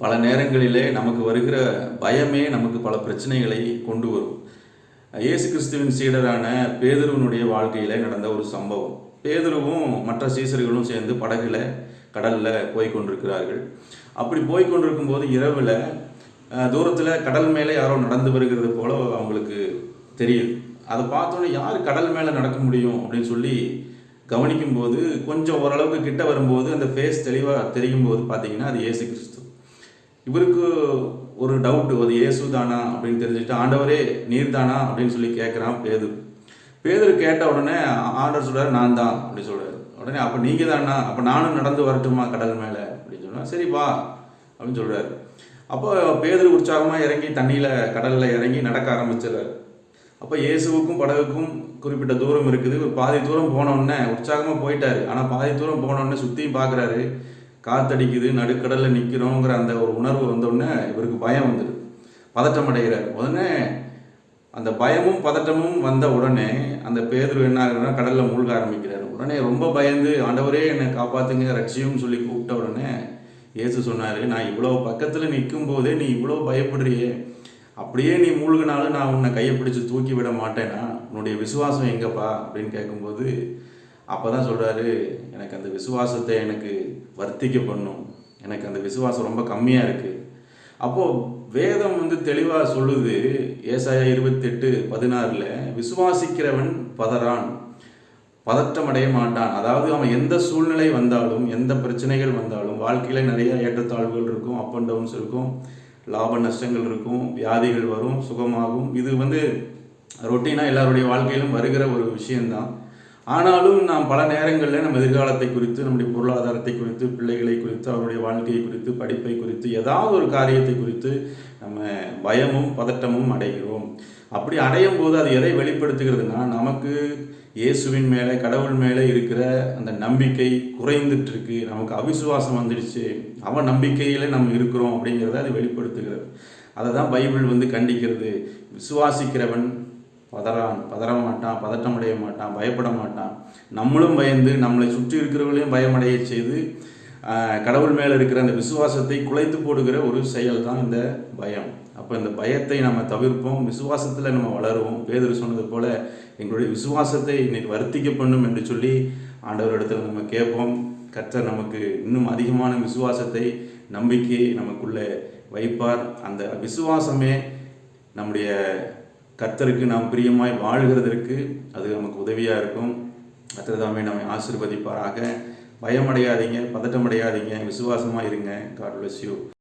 பல நேரங்களிலே நமக்கு வருகிற பயமே நமக்கு பல பிரச்சனைகளை கொண்டு வரும். இயேசு கிறிஸ்துவின் சீடரான பேதுருவனுடைய வாழ்க்கையில் நடந்த ஒரு சம்பவம். பேதுருவும் மற்ற சீசர்களும் சேர்ந்து படகுல கடலில் போய் கொண்டிருக்கிறார்கள். அப்படி போய் கொண்டிருக்கும் போது இரவில் தூரத்தில் கடல் மேலே யாரோ நடந்து வருகிறது போல அவங்களுக்கு தெரியுது அதை பார்த்தோன்னே யார் கடல் மேலே நடக்க முடியும் அப்படின்னு சொல்லி கவனிக்கும் போது கொஞ்சம் ஓரளவுக்கு கிட்ட வரும்போது அந்த ஃபேஸ் தெளிவாக தெரியும் போது பார்த்தீங்கன்னா அது இயேசு கிறிஸ்து. இவருக்கு ஒரு டவுட் அது இயேசு தானா அப்படின்னு தெரிஞ்சுட்டு ஆண்டவரே நீர் தானா அப்படின்னு சொல்லி கேட்குறான் பேது பேதர் கேட்ட உடனே ஆண்டவர் சொல்கிறார் நான் தான் அப்படின்னு சொல்கிறார் உடனே அப்போ நீங்கள் தானா அப்போ நானும் நடந்து வரட்டுமா கடல் மேலே? அப்படின்னு சொன்னால் சரி வா அப்படின்னு சொல்கிறார் அப்போ பேதர் உற்சாகமாக இறங்கி தண்ணியில் கடலில் இறங்கி நடக்க ஆரம்பிச்சிடறாரு. அப்போ இயேசுவுக்கும் படகுக்கும் குறிப்பிட்ட தூரம் இருக்குது. ஒரு பாதி தூரம் போன உடனே உற்சாகமாக போயிட்டாரு. ஆனால் பாதி தூரம் போனோடனே சுற்றியும் பார்க்குறாரு காத்தடிக்குது நடுக்கடலில் நிற்கிறோங்கிற அந்த ஒரு உணர்வு வந்தோடனே இவருக்கு பயம் வந்துடுது பதட்டம் அடைகிறார். உடனே அந்த பயமும் பதட்டமும் வந்த உடனே அந்த பேதுரு என்ன ஆகுதுன்னா கடலில் மூழ்க ஆரம்பிக்கிறார். உடனே ரொம்ப பயந்து ஆண்டவரே என்னை காப்பாத்துங்க ரட்சியும் சொல்லி கூப்பிட்ட உடனே இயேசு சொன்னார் நான் இவ்வளோ பக்கத்தில் நிற்கும் போதே நீ இவ்வளோ பயப்படுறியே. அப்படியே நீ மூழ்கினாலும் நான் உன்னை கையை பிடிச்சு தூக்கி விட மாட்டேனா? உன்னுடைய விசுவாசம் எங்கப்பா? அப்படின்னு கேட்கும்போது அப்போ தான் சொல்கிறாரு எனக்கு அந்த விசுவாசத்தை எனக்கு வர்த்திக்க பண்ணும் எனக்கு அந்த விசுவாசம் ரொம்ப கம்மியாக இருக்குது அப்போது வேதம் வந்து தெளிவாக சொல்லுது ஏசாயா இருபத்தெட்டு பதினாறில் விசுவாசிக்கிறவன் பதறான் பதற்றமடைய அடைய மாட்டான். அதாவது அவன் எந்த சூழ்நிலை வந்தாலும் எந்த பிரச்சனைகள் வந்தாலும் வாழ்க்கையில் நிறைய ஏற்றத்தாழ்வுகள் இருக்கும் அப் அண்ட் டவுன்ஸ் இருக்கும் லாப நஷ்டங்கள் இருக்கும் வியாதிகள் வரும் சுகமாகும். இது வந்து ரொட்டீனாக எல்லாருடைய வாழ்க்கையிலும் வருகிற ஒரு விஷயந்தான் ஆனாலும் நாம் பல நேரங்களில் நம்ம எதிர்காலத்தை குறித்து நம்முடைய பொருளாதாரத்தை குறித்து பிள்ளைகளை குறித்து அவருடைய வாழ்க்கையை குறித்து படிப்பை குறித்து ஏதாவது ஒரு காரியத்தை குறித்து நம்ம பயமும் பதட்டமும் அடைகிறோம். அப்படி அடையும் போது அது எதை வெளிப்படுத்துகிறதுனா நமக்கு இயேசுவின் மேலே கடவுள் மேலே இருக்கிற அந்த நம்பிக்கை குறைந்துட்டுருக்கு. நமக்கு அவிசுவாசம் வந்துடுச்சு. அவன் நம்பிக்கையில் நம்ம இருக்கிறோம் அப்படிங்கிறத அது வெளிப்படுத்துகிறது. அதை தான் பைபிள் வந்து கண்டிக்கிறது. விசுவாசிக்கிறவன் பதறான் பதற மாட்டான் பதட்டமடைய மாட்டான் பயப்பட மாட்டான். நம்மளும் பயந்து நம்மளை சுற்றி இருக்கிறவங்களையும் பயமடைய செய்து கடவுள் மேலே இருக்கிற அந்த விசுவாசத்தை குலைத்து போடுகிற ஒரு செயல் தான் இந்த பயம். அப்போ இந்த பயத்தை நம்ம தவிர்ப்போம் விசுவாசத்தில் நம்ம வளருவோம். பேதர் சொன்னது போல எங்களுடைய விசுவாசத்தை இன்னைக்கு வர்த்திக்க பண்ணும் என்று சொல்லி ஆண்டவரிடத்தில் நம்ம கேட்போம். கர்த்தர் நமக்கு இன்னும் அதிகமான விசுவாசத்தை நம்பிக்கையை நமக்குள்ளே வைப்பார். அந்த விசுவாசமே நம்முடைய கர்த்தருக்கு நாம் பிரியமாய் வாழ்கிறதற்கு அது நமக்கு உதவியாக இருக்கும். கர்த்தர் தாமே நம்மை ஆசிர்வதிப்பாராக. பயமடையாதீங்க பதட்டமடையாதீங்க. விசுவாசமாக இருங்க காட் bless யூ